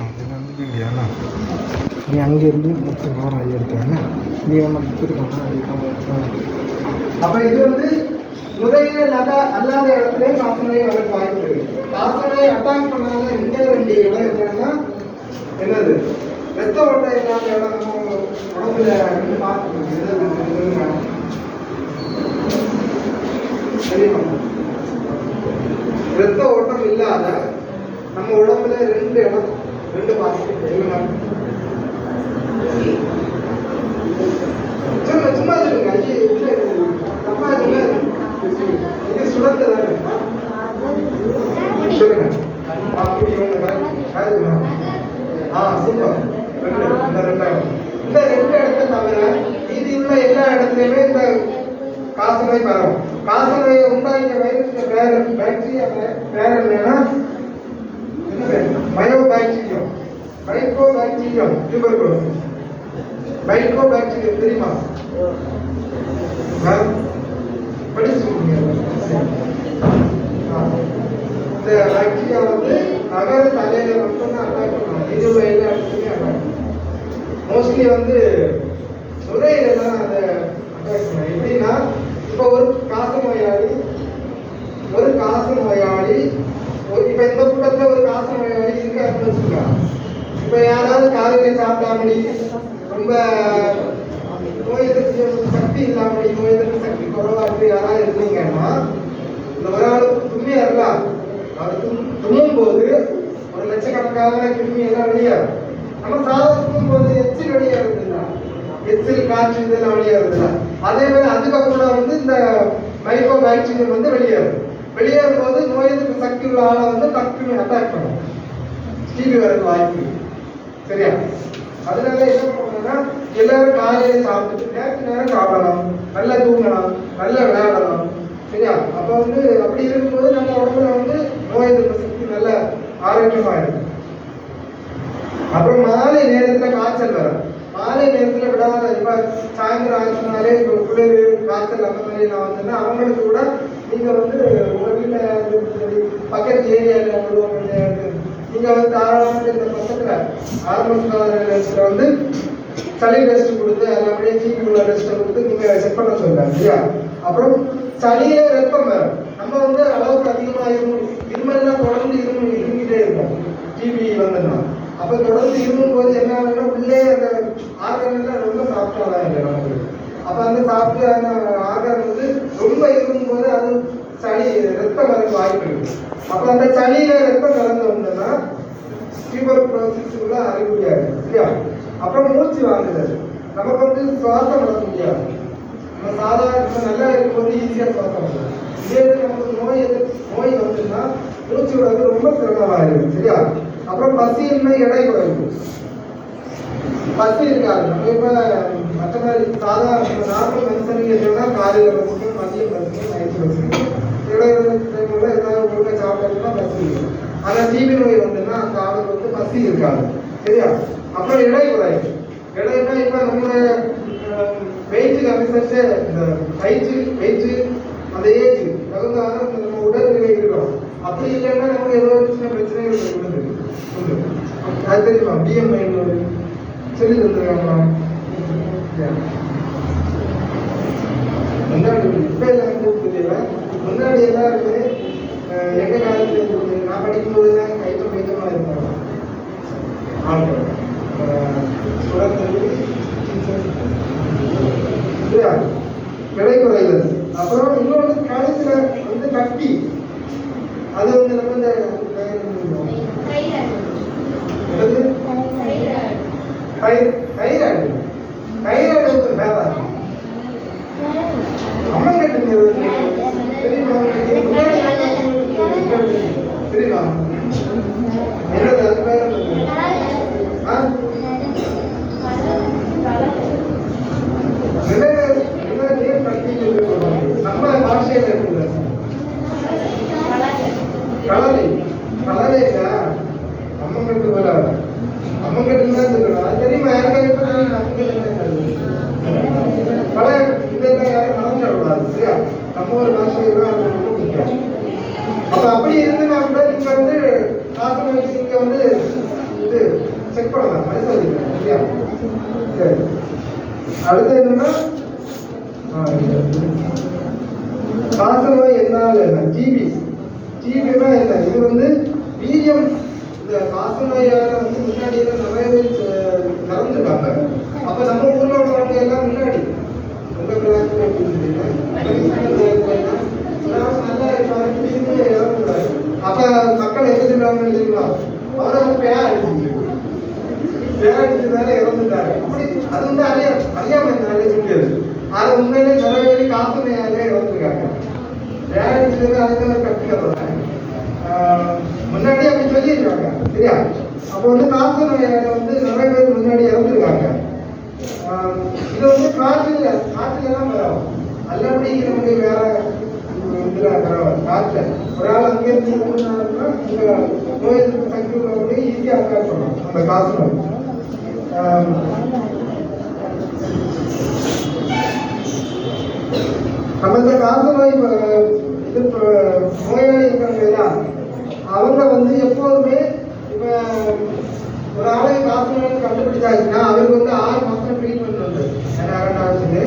அதில் வந்து வீடியோண்ணா நீ அங்கேருந்து மொத்த வாரம் ஐயா எடுத்தாங்க நீ ஒன்று கொடுத்துருக்காங்க அப்போ இது வந்து நுரையீரல் அல்லாத அல்லாத இடத்துல காசநோயை வர வாய்ப்பு காசநோயை அட்டாக் பண்ணாத எங்க வேண்டிய இடம் என்னன்னா என்னது? ரத்த ஓட்டம் இல்லாத இடம் உடம்புல வந்து பார்க்கணும் எது ரத்த ஓட்டம் இல்லாத நம்ம உடம்புல ரெண்டு இடம் ரெண்டு பாசிட்டிவ் தெரியுமா சும்மா சும்மா சொல்லுங்க ஐயே தப்பா இது சுடத்து தானே சொல்லுங்க. ஆ, அப்படி இவங்க ஆ சூப்பர் ரெண்டு இந்த ரெண்டாயிரம் இந்த ரெண்டு இடத்த தவிர மீதி உள்ள எல்லா இடத்துலயுமே இந்த காசநோய் பரவும் காசநோயை உண்டாக்கிய வைரஸ் பேர் பாக்டீரியா பேர் என்னன்னா என்ன பேர் bio bacterium micro bacterium tuberculosis micro bacterium தெரியுமா? மேம் படிச்சு இந்த பாக்டீரியா வந்து நகர தலையில மட்டும்தான் அட்டாக் பண்ணுவாங்க இது எல்லா இடத்துலையும் அட்டாக் மோஸ்ட்லி வந்து நுரையில தான் அதை அட்டாக் பண்ணுவாங்க எப்படின்னா இப்போ ஒரு காச நோயாளி ஒரு காச நோயாளி ஒரு இப்போ இந்த கூட்டத்தில் ஒரு காச நோயாளி இருக்காருன்னு வச்சுக்கலாம் இப்போ யாராவது காலையில் சாப்பிடாமடி ரொம்ப நோய் எதிர்ப்பு சக்தி இல்லாமடி நோய் எதிர்ப்பு சக்தி குறைவா இருக்கு யாராவது இருந்தீங்கன்னா இந்த ஒரு ஆள் தும்மி இருக்கா அது தும் தும்மும் போது ஒரு லட்சக்கணக்கான கிருமி எல்லாம் வெளியாகும் நம்ம சாதம் தும்மும் போது எச்சில் வெளியாகிறது எச்சில் காற்று இதெல்லாம் வெளியாகிறது அதே மாதிரி அதுக்கப்புறம் வந்து இந்த மைக்ரோ பாக்டீரியம் வந்து வெளியேறும். வெளியேறும் போது நோய் எதிர்ப்பு சக்தி உள்ள ஆளை வந்து டக்குன்னு அட்டாக் பண்ணும். டிபி வரது வாய்ப்பு. சரியா? அதனால என்ன பண்ணணும்னா எல்லாரும் காலையில சாப்பிட்டு நேரத்து நேரம் சாப்பிடலாம். நல்லா தூங்கலாம். நல்லா விளையாடலாம். சரியா? அப்ப வந்து அப்படி இருக்கும்போது நம்ம உடம்புல வந்து நோய் எதிர்ப்பு சக்தி நல்ல ஆரோக்கியமா இருக்கும் அப்புறம் மாலை நேரத்துல காய்ச்சல் வரும் மாலை நேரத்துல விடாத இப்ப சாயந்தரம் ஆச்சுனாலே இப்போ குளிர் காய்ச்சல் அந்த மாதிரி நான் வந்தேன்னா அவங்களுக்கு கூட நீங்க வந்து உங்க வீட்டுல பக்கத்து ஏரியால உள்ளவங்க இங்கே வந்து தாராளமாக இந்த பக்கத்தில் ஆரம்ப சுகாதார நிலையத்தில் வந்து சளி டெஸ்ட் கொடுத்து அதில் அப்படியே சீக்கு உள்ள டெஸ்ட் கொடுத்து நீங்கள் செக் பண்ண சொல்றாங்க இல்லையா? அப்புறம் சளியே வெப்பம் வேறு. நம்ம வந்து அளவுக்கு அதிகமாக இருமல் இருமல்னா தொடர்ந்து இருமல் இருந்துகிட்டே இருக்கும் டிபி வந்ததுன்னா. அப்போ தொடர்ந்து இருமும் போது என்ன ஆகுதுன்னா உள்ளே அந்த ஆர்கன்லாம் ரொம்ப சாப்பிட்டாதான் இல்லை நமக்கு. அப்போ அந்த சாப்பிட்டு அந்த ஆர்கன் வந்து ரொம்ப இருக்கும் போது அது சளி ரத்தம் வர வாய்ப்பு இருக்கு அப்ப அந்த சளியில ரத்தம் கலந்து வந்ததுன்னா ஃபீவர் ப்ரோசிஸ்க்குள்ள அறிகுறியாக இல்லையா? அப்புறம் மூச்சு வாங்குதல். நமக்கு வந்து சுவாசம் விட முடியாது. நம்ம சாதாரண நல்லா இருக்கும்போது ஈஸியாக சுவாசம் விடலாம் இதே நமக்கு நோய் நோய் வந்துன்னா மூச்சு விடுறது ரொம்ப சிரமமாக இருக்கும் சரியா? அப்புறம் பசியின்மை எடை குறைவு. பசி இருக்காது. நம்ம இப்போ மற்ற மாதிரி சாதாரண நார்மல் மனுஷனுக்கு என்னன்னா காலையில் பசிக்கும் மதியம் பசிக்கும் நைட்டு பசிக்கும். இடையில டைமில் ஏதாவது உள்ள சாப்பிட்டோம்னா பசி இருக்கும் ஆனால் டிபி நோய் வந்துன்னா அந்த ஆளுக்கு வந்து பசி இருக்காது சரியா அப்புறம் எடை குறைவு எடைனா இப்ப நம்மளுடைய வெயிட்டுக்கு அனுசரிச்சு இந்த ஹைட்டு வெயிட்டு அந்த ஏஜ் தகுந்தான இந்த நம்ம உடல்நிலை இருக்கிறோம் அப்படி இல்லைன்னா நமக்கு ஏதோ ஒரு சின்ன பிரச்சனைகள் இருக்குது உண்டு. அது தெரியுமா பிஎம்ஐ சொல்லி தந்துருக்காங்களா என்ன இப்போ எல்லாம் தெரியல முன்னாடி எல்லாருமே அஹ், எங்க காலத்துல இருந்தது நான் படிக்கும்போது தான் கைத்தம் கைத்தமா இருப்பாங்க ஆட்கள் அஹ், சுரத்தள்ளி, இல்லையா? எடை குறைதல் அப்புறம் இன்னொன்று கழுத்துல வந்து கட்டி. அது வந்து நம்ம இந்த தைராய்டு தைராய்டு வந்து வேலை அம்மங்கட்டுங்கிறது தெரியுமா உங்களுக்கு? முன்னாடி தெரியுமா என்னது அது பேர் என்னது? ஆ? நிலை- நிலை நீர் கட்டின்னு சொல்லி சொல்றாங்க. நம்ம பாஷையில இருக்குது கலவை கலவைக்கா அம்மங்கட்டு போல அம்மங்கட்டு தான் சொல்லணும் அது தெரியுமா யாருக்காவது இப்ப தெரியும் அம்மங்கட்டு பல இதெல்லாம் யாரும் மறந்துடக்கூடாது சரியா நம்ம ஒரு பாஷையை தான் அது ரொம்ப முக்கியம் அப்ப அப்படி இருந்துன்னா கூட நீங்க வந்து காசு இங்க வந்து இது அடுத்து என்னன்னா ஆ, காசநோய் என்னால் என்ன டிபி டிபினா என்ன? இது வந்து வீரியம் இந்த காசநோயால வந்து முன்னாடி எல்லாம் நிறைய பேர் அஹ், அப்ப நம்ம ஊர்ல உள்ளவங்க எல்லாம் முன்னாடி. உங்க பிள்ளைங்க நல்லா இருப்பாங்க, அப்ப மக்கள் எங்க சொல்லுவாங்கன்னு தெரியுமா? அவரை பேர் அடிச்சு பேரடிச்சதால இறந்துட்டாரு. அப்படி அது வந்து அறியா அறியாம இருந்தாலே சொல்லியது அது உண்மையிலே நிறைய பேர் காசனையாலே இறந்துருக்காங்க. பேரடிச்சது அதுக்கு ஒரு கட்டுக்கிறேன் முன்னாடி அப்படி சொல்லியிருக்காங்க. சரியா? அப்போ வந்து காசு நோயால வந்து நிறைய பேர் முன்னாடி இறந்துருக்காங்க. ஆஹ் இது வந்து காற்றுல காற்றுல தான் வரும் அல்லபடி நமக்கு வேற இதுல பரவாயில்ல காற்றுல ஒரு ஆள் அங்கே இருந்து ஊடுனாருன்னா இந்த நோய் எதிர்ப்பு சக்தி உள்ளவங்க ஈஸியாக அந்த காசு நோய் ஆஹ் நம்ம இந்த காசநோய் இது நோயாளி இருக்காங்க இல்லையா? அவங்க வந்து எப்போதுமே இப்போ ஒரு ஆளை காசநோய் கண்டுபிடிச்சாச்சுன்னா அவருக்கு வந்து ஆறு மாதம் ட்ரீட்மெண்ட் வந்து ரெண்டாவது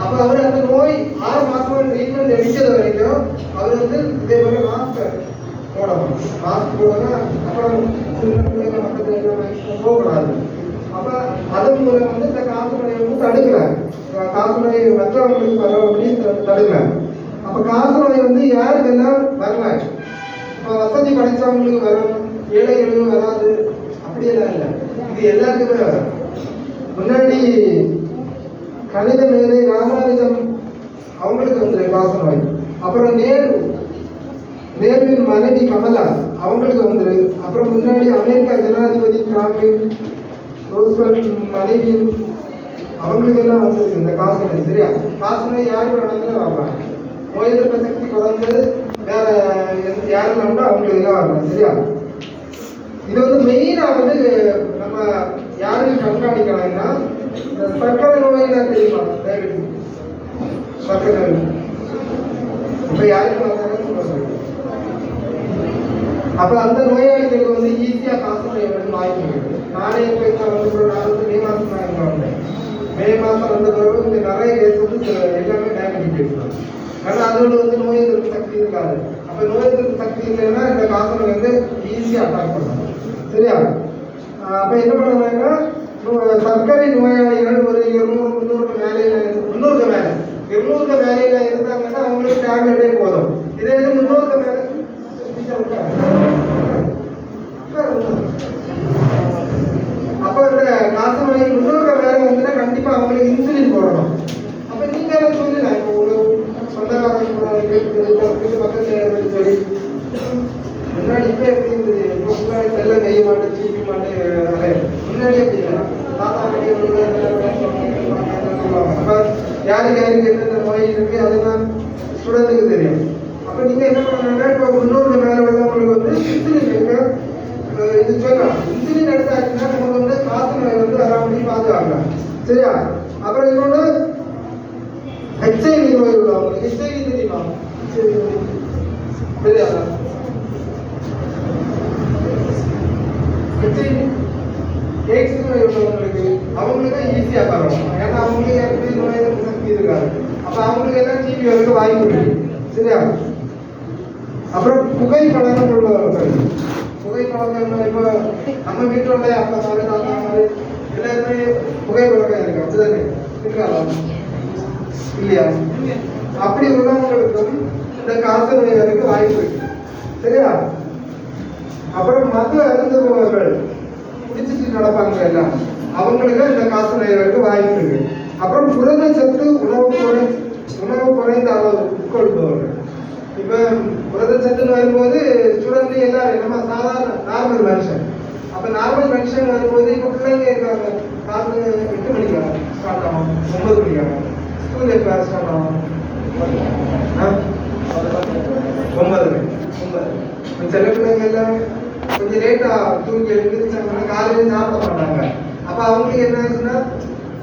அப்போ அவர் அந்த நோய் ஆறு மாதம் ட்ரீட்மெண்ட் எடுக்கிறது வரைக்கும் அவர் வந்து இதே மாதிரி மாஸ்க் போடணும். மாஸ்க் போடணும் அப்புறம் சின்ன பிள்ளைங்க பக்கத்துல போகக்கூடாது. அப்ப அதன் மூலம் வந்து இந்த காசநோயை வந்து தடுக்கலாம் காசநோய் மற்றவங்களுக்கு வரும் அப்படின்னு தடுக்கிறேன். தடுக்கலாம் அப்ப காசநோய் வந்து யாருக்கெல்லாம் வரல? இப்ப வசதி படைச்சவங்களுக்கு வரும் ஏழைகளுக்கு வராது அப்படியெல்லாம் இல்லை. இது எல்லாருக்குமே வரும். முன்னாடி கணித மேதை ராமானுஜம் அவங்களுக்கு வந்து காசநோய் அப்புறம் நேரு நேருவின் மனைவி கமலா அவங்களுக்கு வந்துரு. அப்புறம் முன்னாடி அமெரிக்கா ஜனாதிபதி டிராம்பின் ரோஸ்வெல்ட் மனைவி அவங்களுக்கு எல்லாம் இந்த காசு சரியா? காசு யார் வேணாலும் வாங்கலாம் நோய் பிரசக்தி சக்தி குறைஞ்சது வேற எந்த- யாரும் உண்டோ அவங்களுக்கு எல்லாம் சரியா? இது வந்து மெயினாக வந்து நம்ம யாரும் கண்காணிக்கலாம்னா இந்த சர்க்கரை நோய்னா தெரியுமா? டயபெட்டிஸ் சர்க்கரை நோய். இப்ப யாருக்கு வந்தாலும் அப்ப அந்த நோயாளிகளுக்கு வந்து ஈஸியா காசு நோய் வந்து வாய்ப்பு நானே இப்ப இப்ப வந்து நான் வந்து மே மாசம் தான் மே மாதம் வந்த பிறகு இந்த நிறைய கேஸ் வந்து எல்லாமே டேமேஜ் பேசுவாங்க ஆனால் ஆனா அதோட வந்து நோய் எதிர்ப்பு சக்தி இருக்காது. அப்போ நோய் எதிர்ப்பு சக்தி இல்லைன்னா இந்த காசு வந்து ஈஸியாக அட்டாக் பண்ணுவாங்க சரியா? அப்போ என்ன பண்ணுவாங்க சர்க்கரை நோயாளிகள் ஒரு இருநூறு முந்நூறுக்கு மேலே முந்நூறுக்கு மேலே. இருநூறுக்கு மேலே இருந்தாங்கன்னா அவங்களுக்கு டேப்லெட்டே போதும். இதே இது முந்நூறுக்கு மேலே. அப்ப காசநோயை காசு முன்னோர்கள் வேலை வந்துன்னா கண்டிப்பா அவங்களுக்கு இன்சுலின் போடணும். அப்ப நீங்க அதை சொல்லலாம் இப்போ ஒரு சொந்தக்காரங்க பக்கத்தில் பக்கத்துல சரி முன்னாடி இப்ப எப்படி இருந்தது? இப்போ செல்ல நெய்ய மாட்டேன் சீப்பி மாட்டேன் முன்னாடி எப்படி தாத்தா யாருக்கு யாருக்கு எந்தெந்த நோய் இருக்கு? அதெல்லாம் ஸ்டூடெண்ட்டுக்கு தெரியும். அப்ப நீங்க என்ன பண்ணணும்னா இப்போ முன்னோருக்கு மேல உள்ளவங்களுக்கு வந்து இன்சுலின் இருக்கு அஹ் இது சொல்லலாம் இன்சுலின் எடுத்தாச்சுன்னா நமக்கு வந்து காசு நோய் வந்து வராமடி பாதுகாக்கலாம் சரியா அப்புறம் இன்னொன்று ஹெச்ஐவி நோய் உள்ளவங்களுக்கு ஹெச்ஐவி தெரியுமா HIV நோய். தெரியாதா ஹெச்ஐவி எய்ட்ஸ் நோய் உள்ளவங்களுக்கு அவங்களுக்கு ஈஸியாக பரவும் ஏன்னா அவங்களுக்கு ஏற்கனவே நோய் எதிர்ப்பு சக்தி இருக்காது அப்போ அவங்களுக்கு எல்லாம் டிபி வரக்கு வாய்ப்பு இருக்கு சரியா அப்புறம் புகைப்பழக்கம் உள்ளவர்கள் புகைப்பழக்கம் இப்போ நம்ம வீட்டில் உள்ள அப்பா மாதிரி தாத்தா மாதிரி எல்லாருமே புகைப்பழக்கம் இருக்கு அப்படிதானே இருக்காதா இல்லையா அப்படி உள்ளவங்களுக்கும் இந்த காசநோய் வரைக்கும் வாய்ப்பு இருக்கு. சரியா? அப்புறம் மது அருந்துபவர்கள் குடிச்சிட்டு நடப்பாங்க எல்லாம். அவங்களுக்கு இந்த காசு வரைக்கும் வாய்ப்பு இருக்கு. அப்புறம் புரத சத்து உணவு குறை உணவு குறைந்த அளவு உட்கொள்பவர்கள். இப்ப புரத சத்துன்னு வரும்போது ஸ்டூடெண்ட் எல்லாம் நம்ம சாதாரண நார்மல் மனுஷன். அப்ப நார்மல் மனுஷன் வரும்போது இப்ப பிள்ளைங்க இருக்காங்க. காசு எட்டு மணிக்கு ஸ்டார்ட் ஆகும் ஒன்பது மணிக்கு ஆகும் ஸ்கூல் எப்ப ஸ்டார்ட் ஆகும் ஆ? ஒன்பது மணி ஒன்பது இப்ப சில பிள்ளைங்க எல்லாம் கொஞ்சம் லேட்டா தூங்கி எழுந்திரிச்சாங்கன்னா காலையில சாப்பிட மாட்டாங்க. அப்ப அவங்களுக்கு என்ன ஆச்சுன்னா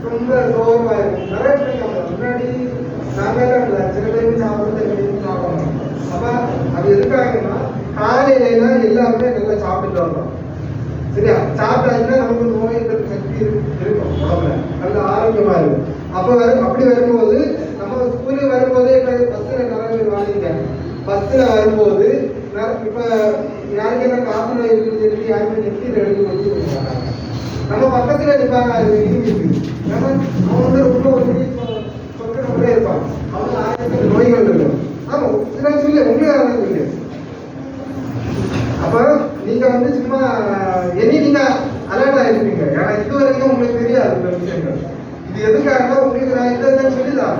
ரொம்ப சோகமா இருக்கும். நிறைய பிள்ளைங்க முன்னாடி நாங்க சில டைம் சாப்பிடுறது சாப்பிடணும் அப்ப அது எதுக்காகன்னா காலையில எல்லாருமே நல்லா சாப்பிட்டு வரணும். சரியா? சாப்பிட்டாச்சுன்னா நமக்கு நோய் எதிர்ப்பு சக்தி இருக்கும் உடம்புல. நல்ல ஆரோக்கியமா இருக்கும். அப்போ வரும் அப்படி வரும்போது நம்ம ஸ்கூலுக்கு வரும்போதே இப்போ பஸ்ஸில் நிறைய பேர் வாங்கிங்க பஸ்ஸில் வரும்போது இப்போ யாருக்கு என்ன காசு நோய் இருக்குன்னு சொல்லி யாருமே நெத்தியில் எடுத்து வச்சு நம்ம பக்கத்துல இருப்பாங்க அது இருக்கு. ஏன்னா அவன் வந்து ரொம்ப ஒரு சொற்கிறவங்களே இருப்பான் அவங்க ஆயிரத்தி நோய்கள் இருக்கும். ஆமா சில சொல்லு உங்களுக்கு சொல்லு. அப்ப நீங்க வந்து சும்மா என்ன நீங்க அலர்ட் ஆயிருப்பீங்க ஏன்னா இது வரைக்கும் உங்களுக்கு தெரியாது இந்த விஷயங்கள். இது எதுக்காக உங்களுக்கு நான் இந்த சொல்லிதான்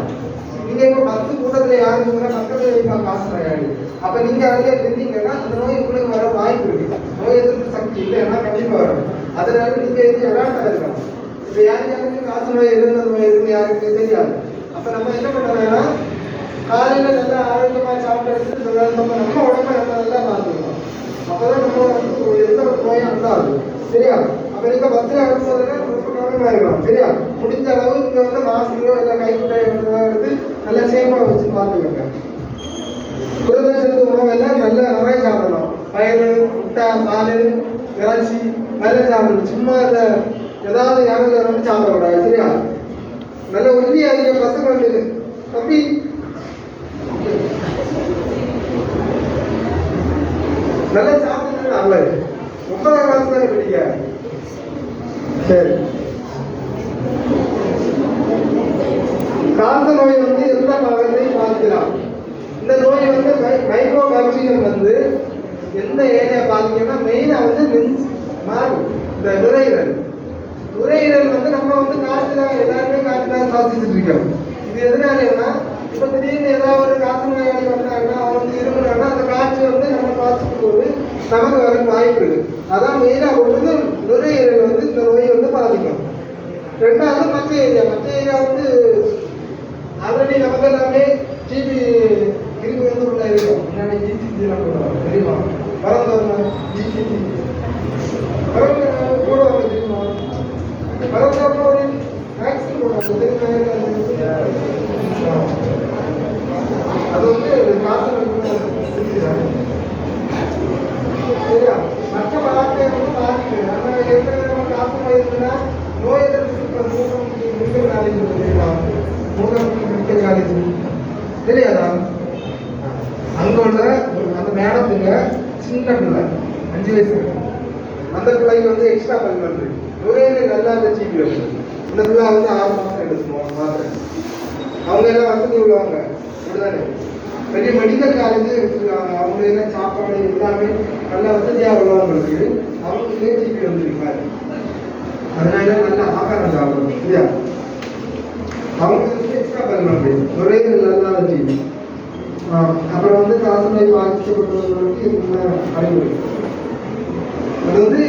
நீங்க இப்ப பத்து கூட்டத்துல யாரும் கூட பக்கத்துல இருப்பாங்க காசு நோயாளி அப்ப நீங்க அதுல இருந்தீங்கன்னா அந்த நோய் உங்களுக்கு வர வாய்ப்பு இருக்கு. நோய் எதிர்ப்பு சக்தி இல்லைன்னா கண்டிப்பா வரும். அதனால நீங்க எது அலர்ட் ஆயிருக்கணும் இப்ப யார் யாருக்கு காசு நோய் இருந்தது நோய் இருந்து யாருக்கு தெரியாது. அப்ப நம்ம என்ன பண்ணணும்னா காலையில நல்லா ஆரோக்கியமா சாப்பிட்டு நம்ம நம்ம உடம்ப நம்ம நல்லா பார்த்துக்கணும். அப்பதான் நம்ம எந்த ஒரு நோயும் நல்லா இருக்கும் சரியா? அப்ப நீங்க பஸ்ல வரும்போதுன்னா ரொம்ப கவனமா இருக்கணும் சரியா? முடிஞ்ச அளவு இங்க வந்து மாஸ்கையோ இல்ல கைக்குட்டையோ எடுத்து நல்லா சேஃபா வச்சு பார்த்துக்கோங்க. புரதச்சத்து உணவெல்லாம் நல்லா நிறைய சாப்பிடணும். பயிறு முட்டை பால் இறைச்சி நல்லா சாப்பிடணும். சும்மா இந்த ஏதாவது யாரும் வந்து சாப்பிடக்கூடாது சரியா? நல்ல ஒல்லி அதிக பசங்க வந்து தம்பி. நல்லா சாப்பிடுறது நல்லது ஒன்பதாம் கிளாஸ் தானே படிக்க. சரி. காச நோய் வந்து எல்லா வகையிலையும் பாதிக்கலாம் இந்த நோய் வந்து மைக்ரோ பாக்டீரியம் வந்து எந்த ஏரியா பாதிக்கும்னா மெயினாக வந்து நெஞ்சு மாறும் இந்த நுரையீரல் நுரையீரல் வந்து நம்ம வந்து காற்று தான் எல்லாருமே காற்று தான் சுவாசிச்சுட்டு இருக்கோம் இது எதனாலன்னா இப்போ திடீர்னு ஏதாவது ஒரு காற்று நோயாளி வந்தாங்கன்னா அவங்க வந்து இருமுறாங்கன்னா அந்த காற்று வந்து நம்ம சுவாசிக்கும் போது நமக்கு வர வாய்ப்பு இருக்கு அதான் மெயினாக வந்து நுரையீரல் வந்து இந்த நோயை வந்து பாதிக்கும் ரெண்டாவது மற்ற ஏரியா மற்ற ஏரியா வந்து ஆல்ரெடி நமக்கு எல்லாமே டிபி கிருமி வந்து உள்ள இருக்கும் முன்னாடி ஜிசிசி எல்லாம் போடுவாங்க தெரியுமா பரந்தவங்க ஜிசிசி பரந்த போடுவாங்க தெரியுமா பரந்தவங்க ஒரு வேக்சின் போடுவாங்க தெரியுமா அது வந்து காசு சரியா மற்ற வார்த்தை வந்து பாதிக்குது நம்ம எந்த நம்ம காசு போயிருந்தா நோய் எதிர்ப்பு மூலம் மெடிக்கல் காலேஜ் தெரியுமா மூலம் மெடிக்கல் காலேஜ் தெரியாதா அங்கே உள்ள அந்த மேடத்துங்க சின்ன பிள்ளை அஞ்சு வயசு அந்த பிள்ளைக்கு வந்து எக்ஸ்ட்ரா பல்மெண்ட் ஒரே நல்லா அந்த ஜிபி வருது இந்த பிள்ளை வந்து ஆறு மாதம் எடுக்கணும் மாத்திரை அவங்க எல்லாம் வசதி உள்ளவங்க. அப்படிதானே பெரிய மெடிக்கல் காலேஜ் வச்சுருக்காங்க. அவங்க எல்லாம் சாப்பாடு எல்லாமே நல்ல வசதியாக உள்ளவங்களுக்கு அவங்களுக்கு ஜிபி வந்துருக்காரு அதனால நல்ல ஆகாரம் சாப்பிடணும் இல்லையா? அவங்களுக்கு எக்ஸ்ட்ரா பல்மெண்ட் நுரையீரல் நல்லா வச்சு அப்புறம் வந்து காசு நோய் பாதிக்கப்பட்டவர்களுக்கு என்ன அறிவுரை அது வந்து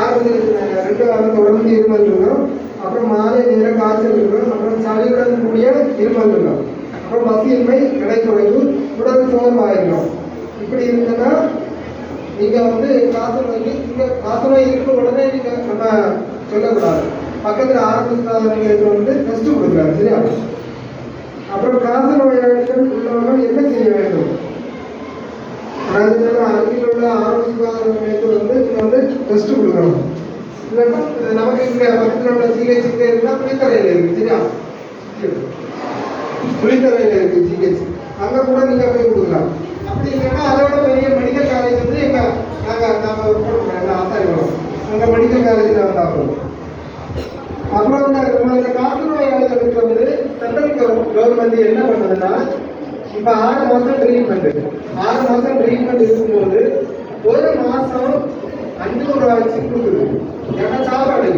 ஆரம்பத்தில் ரெண்டு வாரம் தொடர்ந்து இருமல் அப்புறம் மாலை நேரம் காய்ச்சல் இருக்கணும் அப்புறம் சளியுடன் கூடிய இருமல் இருக்கும் அப்புறம் பசியின்மை எடை குறைவு உடல் சோர்வாயிருக்கும் இப்படி இருந்ததுன்னா நீங்கள் வந்து காசநோய்க்கு நீங்க காசநோய் இருக்கிற உடனே நீங்கள் நம்ம சொல்லக்கூடாது. பக்கத்துல ஆரம்பிச்சாதவங்களுக்கு வந்து டெஸ்ட் கொடுக்குறாங்க சரியா அப்புறம் காசநோயாளிகள் உள்ளவர்கள் என்ன செய்ய வேண்டும் அதாவது நம்ம அருகில் உள்ள ஆரோக்கிய சுகாதார மையத்தில் வந்து நீங்க வந்து டெஸ்ட் கொடுக்கணும் இல்லைன்னா இது நமக்கு இங்க பக்கத்தில் உள்ள ஜிஹெச் இங்கே இருந்தால் புளிக்கரையில் இருக்கு சரியா புளிக்கரையில் இருக்கு ஜிஹெச் அங்கே கூட நீங்க போய் கொடுக்கலாம் அப்படி இல்லைன்னா அதோட பெரிய மெடிக்கல் காலேஜ் வந்து எங்க நாங்க நாம போடுறோம் எல்லாம் ஆசாரிகளும் அங்க மெடிக்கல் காலேஜில் வந்தாகும் அப்புறம் இந்த நம்ம இந்த காசு நோயாளிகளுக்கு வந்து சென்ட்ரல் கவர்மெண்ட் என்ன பண்ணுதுன்னா இப்ப ஆறு மாசம் ட்ரீட்மெண்ட் ஆறு மாசம் ட்ரீட்மெண்ட் இருக்கும்போது ஒரு மாசம் அஞ்சூறு ரூபாய்க்கு கொடுக்குது. ஏன்னா சாப்பாடு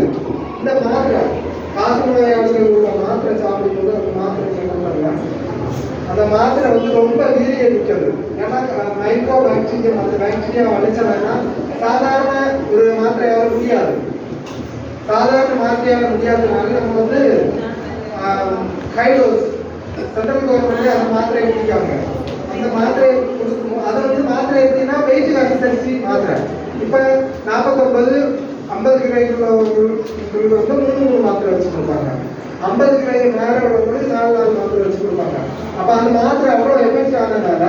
இந்த மாத்திரை காசு நோயாளிகள் உள்ள மாத்திரை சாப்பிடும்போது அந்த மாத்திரை சொல்லுவாங்க அந்த மாத்திரை வந்து ரொம்ப வீரிய ஏன்னா மைக்ரோ பாக்டீரியா அந்த பாக்டீரியா வலிச்சனா சாதாரண ஒரு மாத்திரையால முடியாது. சாதாரண மாத்திரையால முடியாததுனால நம்ம வந்து ஹைடோஸ் சென்ட்ரல் கவர்மெண்ட்ல அந்த மாத்திரையை கொடுக்காங்க அந்த மாத்திரையை கொடுக்கும் அதை வந்து மாத்திரை எப்படின்னா வெயிட் கன்சிஸ்டன்சி மாத்திரை. இப்போ நாற்பத்தொம்பது ஐம்பது கிலோ உள்ளவங்களுக்கு வந்து மூணு மூணு மாத்திரை வச்சு கொடுப்பாங்க ஐம்பது கிலோ மேலே உள்ளவங்களுக்கு நாலு நாலு மாத்திரை வச்சு கொடுப்பாங்க அப்போ அந்த மாத்திரை அவ்வளோ எஃபெக்ட் ஆனதுனால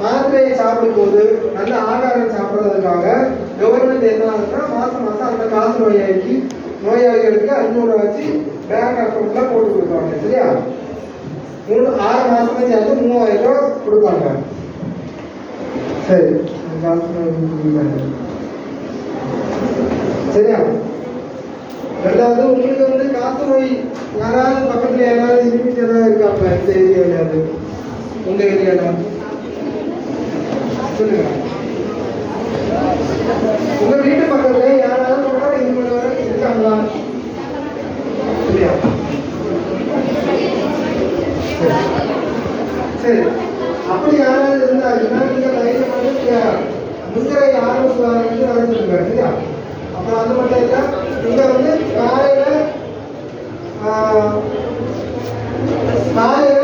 மாத்திரையை சாப்பிடும்போது நல்ல ஆகாரம் சாப்பிட்றதுக்காக கவர்மெண்ட் என்ன ஆகுதுன்னா மாதம் மாதம் அந்த காசு நோயாளிக்கு நோயாளிகளுக்கு அஞ்சூறு வச்சு பேங்க் அக்கௌண்ட்ல போட்டு கொடுப்பாங்க சரியா? மூணு ஆறு மாசமே சேர்த்து மூவாயிரம் ரூபா கொடுப்பாங்க. சரி இந்த காசு சரியா? ரெண்டாவது உங்களுக்கு வந்து காசு நோய் யாராவது பக்கத்துல யாராவது இருமிட்டு இருக்காங்க இந்த ஏரியாவில உங்க வந்து சொல்லுங்க. உங்க வீட்டு பக்கத்துல யாராவது கூட இருமல் வர இருக்காங்களா இல்லையா? சரி. சரி. அப்படி யாராவது இருந்தாங்கன்னா நீங்க தைரியம் வந்து முந்திரை ஆரம்பிச்சு வர சொல்லுங்க சரியா அப்புறம் அது மட்டும் இல்லை இங்க வந்து காலையில காலையில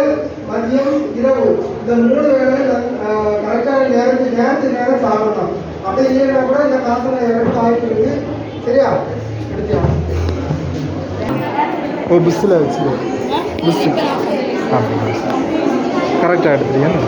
மதியம் இரவு. இந்த மூணு வேளையும் கரெக்டான நேரத்துக்கு நேரத்துக்கு நேரம் சாப்பிடணும். அப்படி இல்லைன்னா கூட இந்த காசு இறக்க வாய்ப்பு இருக்கு சரியா? எடுத்தியா ஒரு பிஸ்ஸில் வச்சு பிஸ்ஸு கரெக்டாக எடுத்துருக்கேன்